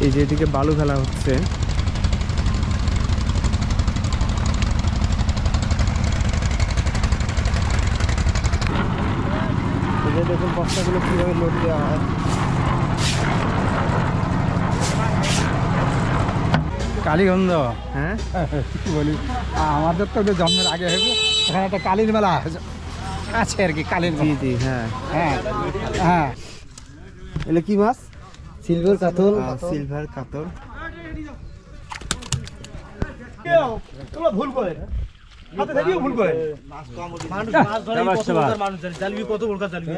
এই যে এদিকে বালু ফেলা হচ্ছে। দেখুন বস্তাগুলো কীভাবে লোড দেওয়া হয়। কালীগঞ্জ হ্যাঁ? কি বলি আমাদের তো ওটা জন্মের আগে হবে এখানে একটা কালীর মেলা আছে- আর কি কালীর জি জি হ্যাঁ। হ্যাঁ হ্যাঁ। এগুলো কি মাছ? সিলভার কাতল সিলভার কাতর ভুল করে ভুল করে মানুষ মাছ ধরে মানুষ জালবি কত প্রকার জালবি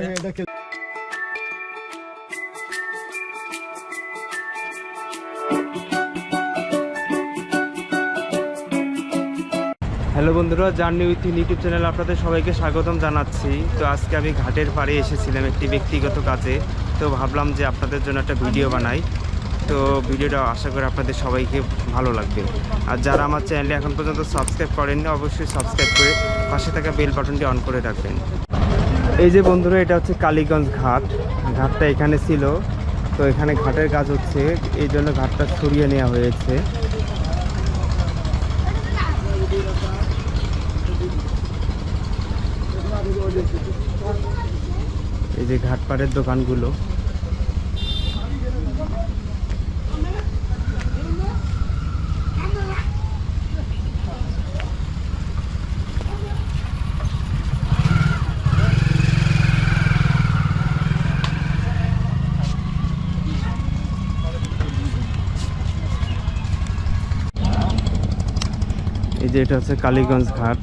হ্যালো বন্ধুরা জার্নি উইথ ইউটিউব চ্যানেল আপনাদের সবাইকে স্বাগতম জানাচ্ছি। তো আজকে আমি ঘাটের পাড়ে এসেছিলাম একটি ব্যক্তিগত কাজে। তো ভাবলাম যে আপনাদের জন্য একটা ভিডিও বানাই। তো ভিডিওটা আশা করি আপনাদের সবাইকে ভালো লাগবে। আর যারা আমার চ্যানেলে এখন পর্যন্ত সাবস্ক্রাইব করেননি অবশ্যই সাবস্ক্রাইব করে পাশে থাকা বেল বাটনটি অন করে রাখবেন। এই যে বন্ধুরা এটা হচ্ছে কালীগঞ্জ ঘাট। ঘাটটা এখানে ছিল। তো এখানে ঘাটের কাজ হচ্ছে এই জন্য ঘাটটা সরিয়ে নেওয়া হয়েছে। এই যে ঘাটপাড়ের দোকানগুলো। এই যে এটা হচ্ছে কালীগঞ্জ ঘাট।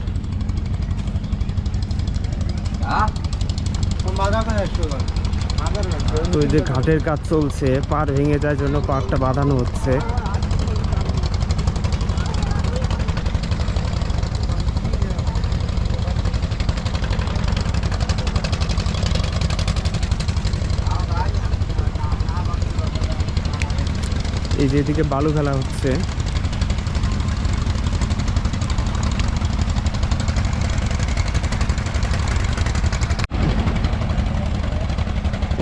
তো যে ঘাটের কাজ চলছে, পার ভেঙে যায় জন্য পাড়টা বাঁধানো হচ্ছে। এই যে এদিকে বালু ফেলা হচ্ছে।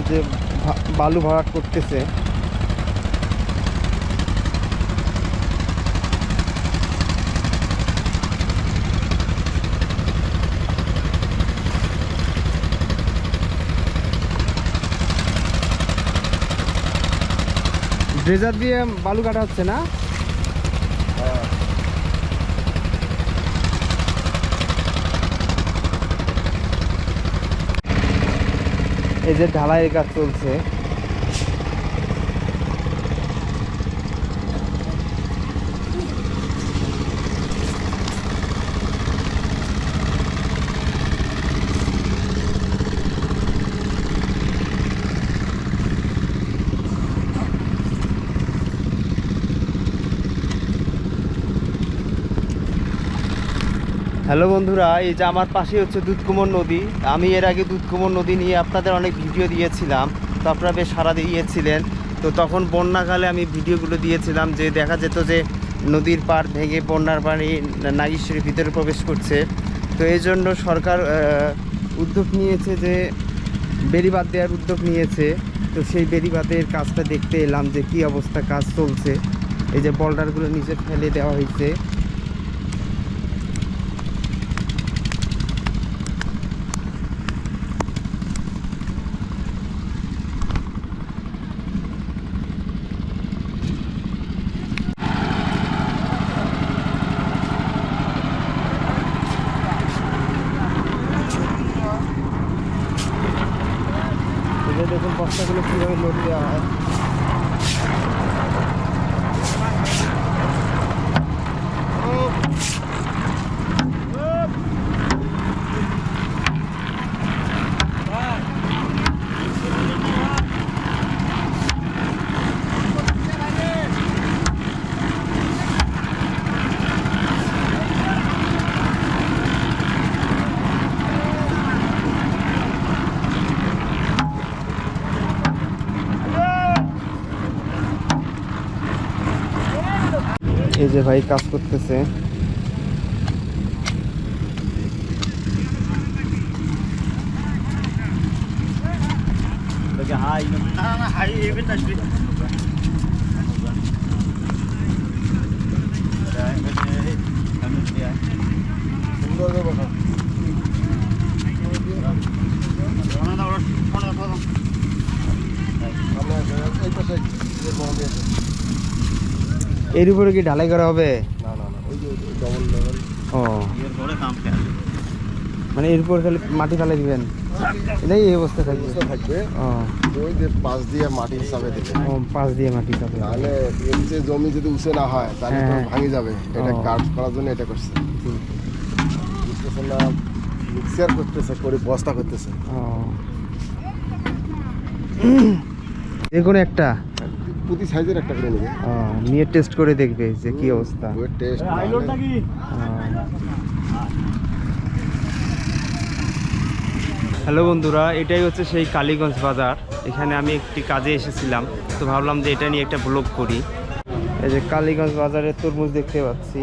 যে বালু ভরাট করতেছে। ড্রেজার দিয়ে বালু কাটা হচ্ছে না? এই যে ঢালাইয়ের কাজ চলছে হ্যালো বন্ধুরা, এই যে আমার পাশে হচ্ছে দুধকুমর নদী। আমি এর আগে দুধকুমর নদী নিয়ে আপনাদের অনেক ভিডিও দিয়েছিলাম, তো আপনারা বেশ সারা দিয়েছিলেন। তো তখন বন্যাকালে আমি ভিডিওগুলো দিয়েছিলাম যে দেখা যেত যে নদীর পাড় ভেঙে বন্যার পানি নাগেশ্বরীর ভিতরে প্রবেশ করছে। তো এই জন্য সরকার উদ্যোগ নিয়েছে যে বেড়িবাঁধ দেওয়ার উদ্যোগ নিয়েছে। তো সেই বেড়িবাঁধের কাজটা দেখতে এলাম যে কি অবস্থা, কাজ চলছে। এই যে বল্ডারগুলো নিচে ফেলে দেওয়া হয়েছে। যে ভাই কাজ করতেছে Thank you. এর উপরে কি ঢালাই করা হবে? ও। মানে এর উপর খালি মাটি ফেলে দিবেন? এটাই এই অবস্থা থাকবে। থাকবে। ওই যে পাশ দিয়ে মাটি হিসাবে দেবে ও পাশ দিয়ে মাটি চাপে তাহলে এর যে জমি যদি উঁচে না হয় তাহলে তো হ্যাঁ। ভাঙে যাবে। এটা। কাট করার জন্য এটা করছে। বুঝতেছেন না? মিক্সার করতেছে করে বস্তা করতেছে। ও। যে কোনো একটা। প্রতি সাইজের একটা করে নেবে। নিয়ে টেস্ট করে দেখবে যে কি অবস্থা। টেস্ট হ্যালো বন্ধুরা এটাই হচ্ছে সেই কালীগঞ্জ বাজার। এখানে আমি একটি কাজে এসেছিলাম তো ভাবলাম যে এটা নিয়ে একটা ব্লগ করি। এই যে কালীগঞ্জ বাজারে তরমুজ দেখতে পাচ্ছি।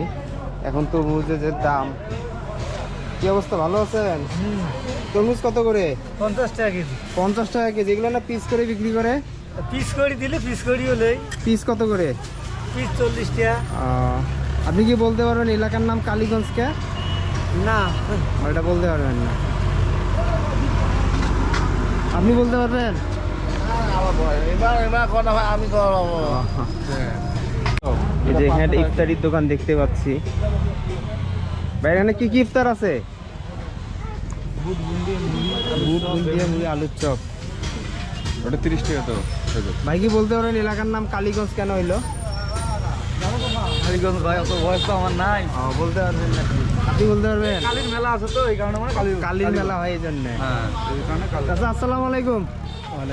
এখন তরমুজের যে দাম কি অবস্থা ভালো আছেন? তরমুজ কত করে? পঞ্চাশ টাকা কেজি। পঞ্চাশ টাকা কেজি এগুলো না পিস করে বিক্রি করে? পিস করে দিলে পিস করি হলে পিস কত করে? পিস চল্লিশ টাকা। আপনি কি বলতে পারবেন এলাকার নাম কালীগঞ্জকে না। ওটা বলতে পারবেন না। আপনি বলতে পারবেন? এবার এবার কথা আমি এই যে এখানে ইফতারির দোকান দেখতে পাচ্ছি। ভাই এখানে কি কি ইফতার আছে? বুট বুন্দিয়া মুড়ি আলুর চপ। ওটা তিরিশ টাকা তো। ভাই কি বলতে পারেন এলাকার নাম কালীগঞ্জ কেন হইল? কালীগঞ্জ ভাই অত বয়স তো আমার নাই। ও, বলতে পারবেন না। আপনি বলতে পারবেন? কালীর মেলা আছে তো এই কারণে মানে কালী কালীর মেলা হয় এই জন্য। হ্যাঁ এই কারণে কালী আসসালামু আলাইকুম।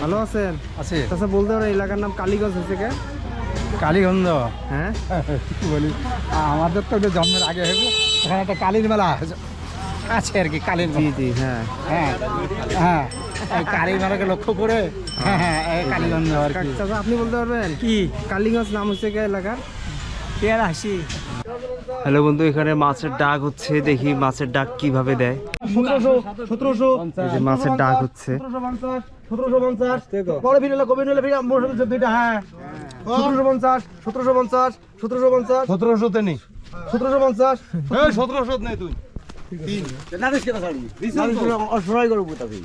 ভালো আছেন? আছে। চাচা বলতে পারেন এলাকার নাম কালীগঞ্জ হচ্ছে কে? কালীগঞ্জ। হ্যাঁ? কি বলি? আমাদের তো জন্মের আগে হয়েছে এখানে একটা কালীর মেলা আছে আছে আর কি কালীর জি জি হ্যাঁ। হ্যাঁ হ্যাঁ। মেলাকে লক্ষ্য করে। হ্যাঁ হ্যাঁ এই কালীগঞ্জ আর কি। চাচা আপনি বলতে পারবেন? কি? কালীগঞ্জ নাম হচ্ছে কে এলাকার? পেয়ারা হাসি হ্যালো বন্ধু এখানে মাছের ডাক হচ্ছে দেখি মাছের ডাক কীভাবে দেয়। মাছের ডাক হচ্ছে। সতেরোশো পঞ্চাশ সতেরোশো পঞ্চাশ। বড় ভিড় কবি নিলে ভিড় দুইটা হ্যাঁ। সতেরোশো পঞ্চাশ সতেরোশো পঞ্চাশ সতেরোশো পঞ্চাশ। সতেরোশো সতেরোশো পঞ্চাশ। সতেরোশো নেই তুই। অসহায় করব তাকে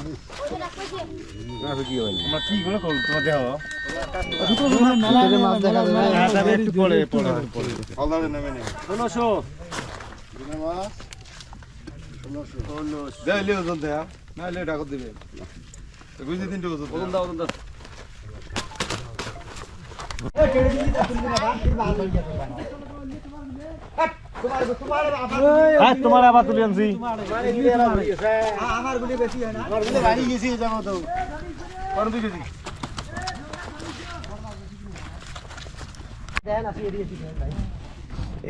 ভিতরে মাছ দেখা যাবে একটু পরে পরে হালদারে নেমে নেই ষোলোশো মাছ দেয় লিও ওজন দেয়া না লিও টাকা দিবে বুঝতে তিনটে ওজন ওজন দাও ওজন দাও তোমার আবার তুলে আনছি।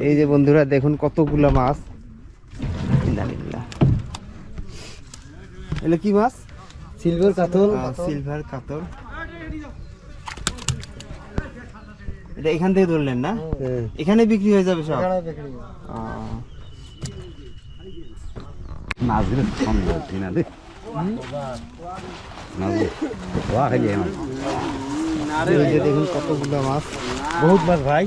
এই যে বন্ধুরা দেখুন কতগুলা মাছ। এগুলো কি মাছ? সিলভার কাতল। সিলভার কাতল। এটা এখান থেকে ধরলেন না? এখানে বিক্রি হয়ে যাবে সব? দেখুন কতগুলো মাছ। বহুত মাছ ভাই।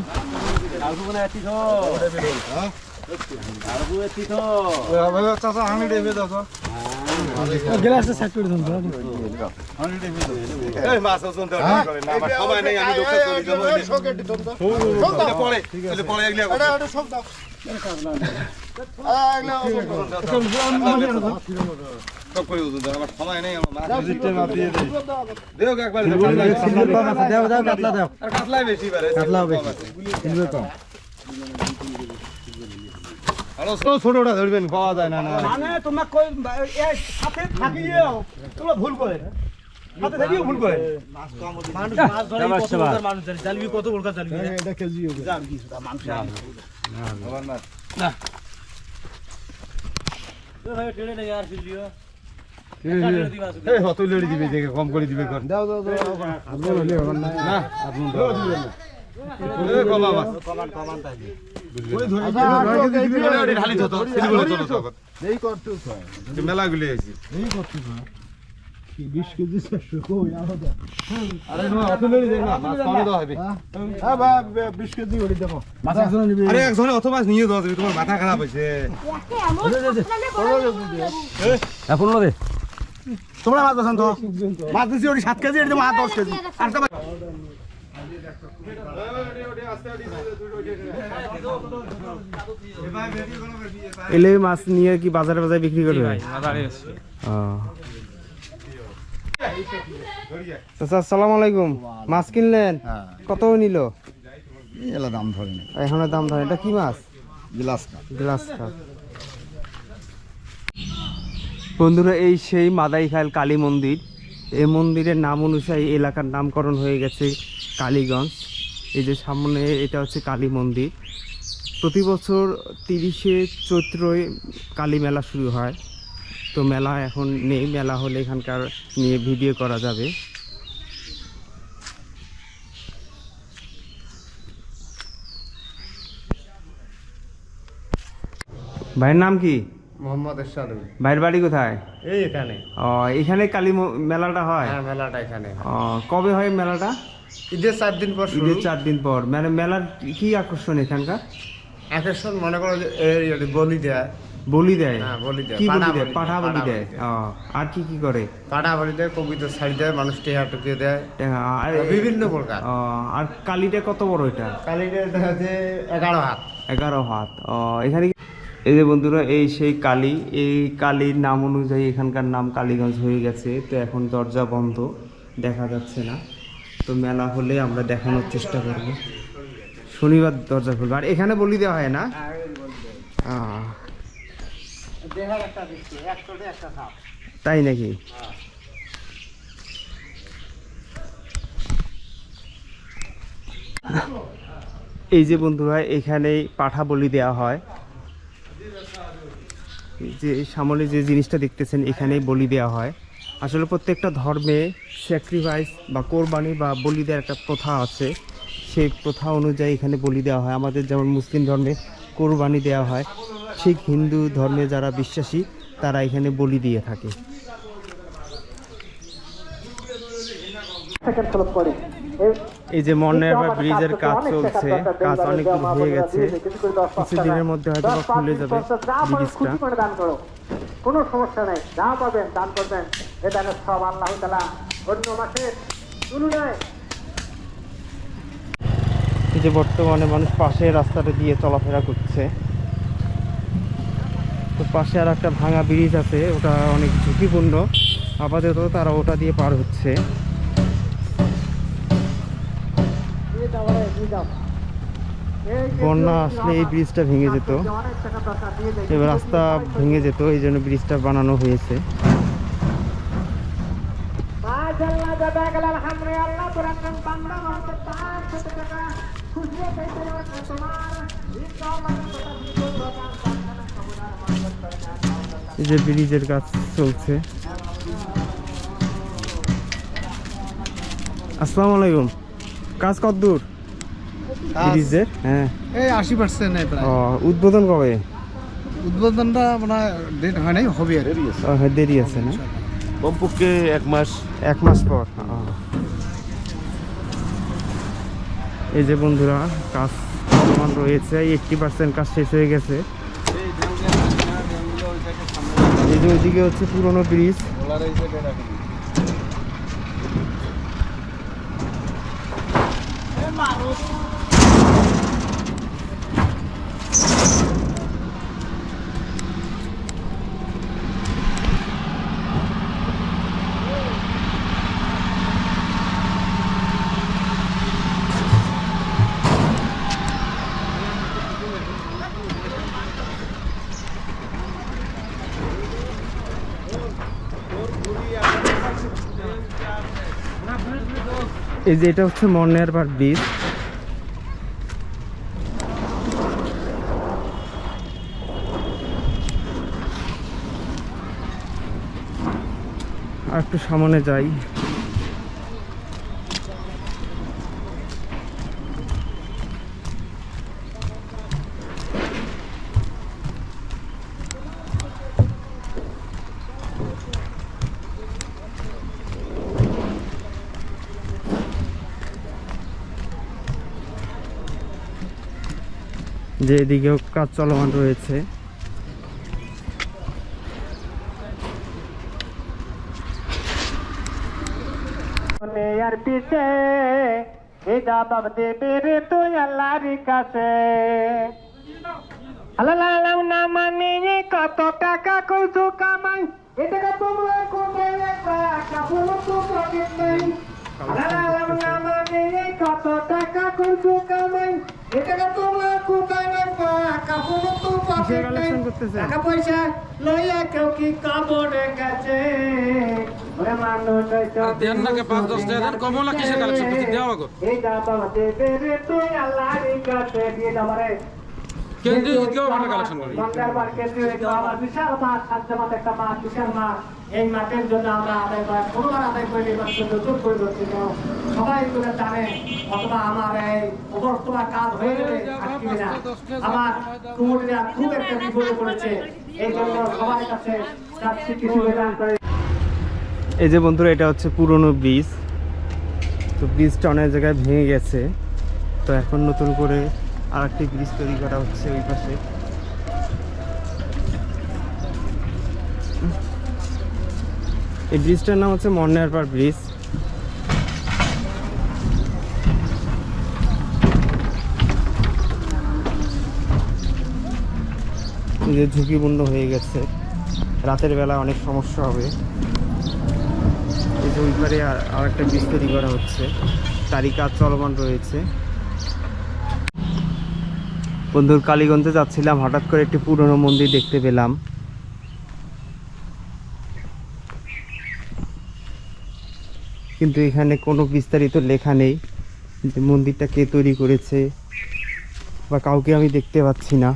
কাতলা বেশি বারে বেশি। ছোটটা ধরবেন পাওয়া যায় না না। মানে তোমার সাথে থাকিও তোমরা ভুল করে। কম করে দিবে কর। দাও দাও দাও না আপনি দাও দিবেন না এই কমা মাছ কমান কমান থাকে ঢালি ধতো সিলিগুলো ধতো এই করতে মেলা গুলি আইছি বিশ কেজি চারশো কই আলাদা। আরে না অত লড়ি দেন না মাছ কমে দাও হবে। হ্যাঁ বা বিশ কেজি ওটি আরে একজনে অত মাছ নিয়ে দাও তোমার মাথা খারাপ হয়েছে। তোমরা মাছ বাসান তো? মাছ দিছি ওটি সাত কেজি এটি মাছ দশ কেজি। আর এলে মাছ নিয়ে কি বাজারে বাজারে বিক্রি করবে। চাচা আসসালামু আলাইকুম। মাছ কিনলেন? কত নিল? এলা দাম ধরে না। এখন দাম ধরে এটা কি মাছ? গ্লাস কাপ গ্লাস কাপ বন্ধুরা এই সেই মাদাইখাল কালী মন্দির। এই মন্দিরের নাম অনুসারী এলাকার নামকরণ হয়ে গেছে। কালীগঞ্জ। এই যে সামনে এটা হচ্ছে কালী মন্দির। প্রতি বছর তিরিশে চৈত্রই কালী মেলা শুরু হয়। তো মেলা এখন নেই মেলা হলে এখানকার নিয়ে ভিডিও করা যাবে। ভাইয়ের নাম কি? মোহাম্মদ এরশাদ ভাইয়ের বাড়ি কোথায়? এই এখানে। ও এখানে কালী মেলাটা হয়? হ্যাঁ মেলাটা এখানে। ও, কবে হয় মেলাটা? ঈদের চার দিন পর ঈদের চার দিন পর। মানে মেলার কি আকর্ষণ এখানকার? আকর্ষণ মনে করো যে এই এই বলি দেয়। বলি দেয়? হ্যাঁ। কি বলি দেয়? পাঠা বলি দেয়? আর কি কি করে? পাটা বলি দেয় কবিতা ছাড়ি দেয় মানুষ টেহা টুকিয়ে দেয়। বিভিন্ন প্রকার। আর কালীটা কত বড় এটা? কালিদের দেখা যাচ্ছে এগারো হাত। এগারো হাত। এখানে এই যে বন্ধুরা এই সেই কালী এই কালীর নাম অনুযায়ী এখানকার নাম কালীগঞ্জ হয়ে গেছে। তো এখন দরজা বন্ধ দেখা যাচ্ছে না। তো মেলা হলে আমরা দেখানোর চেষ্টা করব। শনিবার দরজা খুলবে। আর এখানে বলি দেওয়া হয় না? তাই নাকি? এই যে বন্ধুরা, এখানেই পাঠা বলি দেওয়া হয়। যে সামনে যে জিনিসটা দেখতেছেন, এখানেই বলি দেওয়া হয়। আসলে প্রত্যেকটা ধর্মে স্যাক্রিফাইস বা কোরবানি বা বলি দেওয়ার একটা প্রথা আছে। সেই প্রথা অনুযায়ী এখানে বলি দেওয়া হয়। আমাদের যেমন মুসলিম ধর্মে কোরবানি দেওয়া হয় ঠিক হিন্দু ধর্মে যারা বিশ্বাসী তারা এখানে বলি দিয়ে থাকে। এই যে মন্নের বা ব্রিজের কাজ চলছে কাজ অনেক দূর হয়ে গেছে। কিছু দিনের মধ্যে হয়তো খুলে যাবে ব্রিজটা। কোনো সমস্যা নেই যা পাবেন দান করবেন। এ দানের সব আল্লাহ তালা অন্য মাসের তুলনায়। এই যে বর্তমানে মানুষ পাশে রাস্তাটা দিয়ে চলাফেরা করছে। তো পাশে আর একটা ভাঙা ব্রিজ আছে ওটা অনেক ঝুঁকিপূর্ণ। আপাতত তারা ওটা দিয়ে পার হচ্ছে। বন্যা আসলে এই ব্রিজটা ভেঙে যেত। এবার রাস্তা ভেঙে যেত, এই জন্য ব্রিজটা বানানো হয়েছে। এই যে ব্রিজের কাজ চলছে। আসসালামু আলাইকুম। কাজ কত দূর ব্রিজের হ্যাঁ। এই আশি পার্সেন্ট প্রায়। ও উদ্বোধন কবে? উদ্বোধনটা মানে ডেট হয় নাই হবে আর হ্যাঁ, দেরি আছে না? কমপক্ষে এক মাস। এক মাস পর এই যে বন্ধুরা কাজ বর্তমান রয়েছে এইটটি পার্সেন্ট কাজ শেষ হয়ে গেছে। এই যে ওইদিকে হচ্ছে পুরনো ব্রিজ। এই যে এটা হচ্ছে মর্নার বার ব্রিজ আর একটু সামনে যাই। যে এদিকেও কাজ চলমান রয়েছে। পিছে না কত টাকা কইছো কামাই। এ টাকা তোমরা না কত টাকা কইছো কামাই। এ টাকা তোমরা কোথায় রাখবা কাপড় তো পকেট নাই টাকা পয়সা লইয়া কেউ কি কাপড়ে গেছে? ওরে মানুষ দেন নাকি পাঁচ দশ টাকা দেন কমলা কিসের কালেকশন করছি দেওয়া গো এই দাদা দেবে রে তুই আল্লাহর কাছে। দিয়ে দাবারে কালেকশন করি। আমার বিশাল মাছ সাতটা একটা মাছ বিশাল মাছ এই মাঠের জন্য আমরা আদায় করি কোনোবার আদায় করি এবার নতুন পরিবর্তিত। সবাই করে জানে অথবা আমার এই অবস্থা কাজ হয়ে গেলে আটকিবে না। আমার কুমুরিরা খুব একটা বিপদে পড়েছে এই জন্য সবার কাছে চাচ্ছি কিছু নিবেদন করে। এই যে বন্ধুরা এটা হচ্ছে পুরনো ব্রিজ তো ব্রিজটা অনেক জায়গায় ভেঙে গেছে। তো এখন নতুন করে আর একটি ব্রিজ তৈরি করা হচ্ছে ওই পাশে। এই ব্রিজটার নাম হচ্ছে মন্নারপাড় ব্রিজ। যে ঝুঁকিপূর্ণ হয়ে গেছে। রাতের বেলা অনেক সমস্যা হবে। এই যে ওই পারে আর আর একটা ব্রিজ তৈরি করা হচ্ছে। তারই কাজ চলমান রয়েছে। বন্ধুর কালীগঞ্জে যাচ্ছিলাম, হঠাৎ করে একটি পুরনো মন্দির দেখতে পেলাম। কিন্তু এখানে কোনো বিস্তারিত লেখা নেই যে মন্দিরটা কে তৈরি করেছে বা কাউকে আমি দেখতে পাচ্ছি না।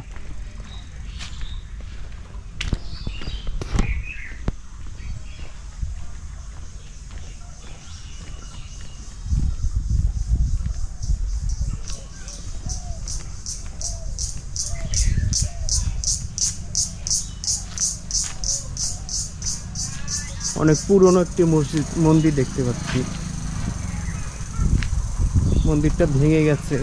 অনেক পুরনো একটি মসজিদ মন্দির দেখতে পাচ্ছি। মন্দিরটা ভেঙে গেছে।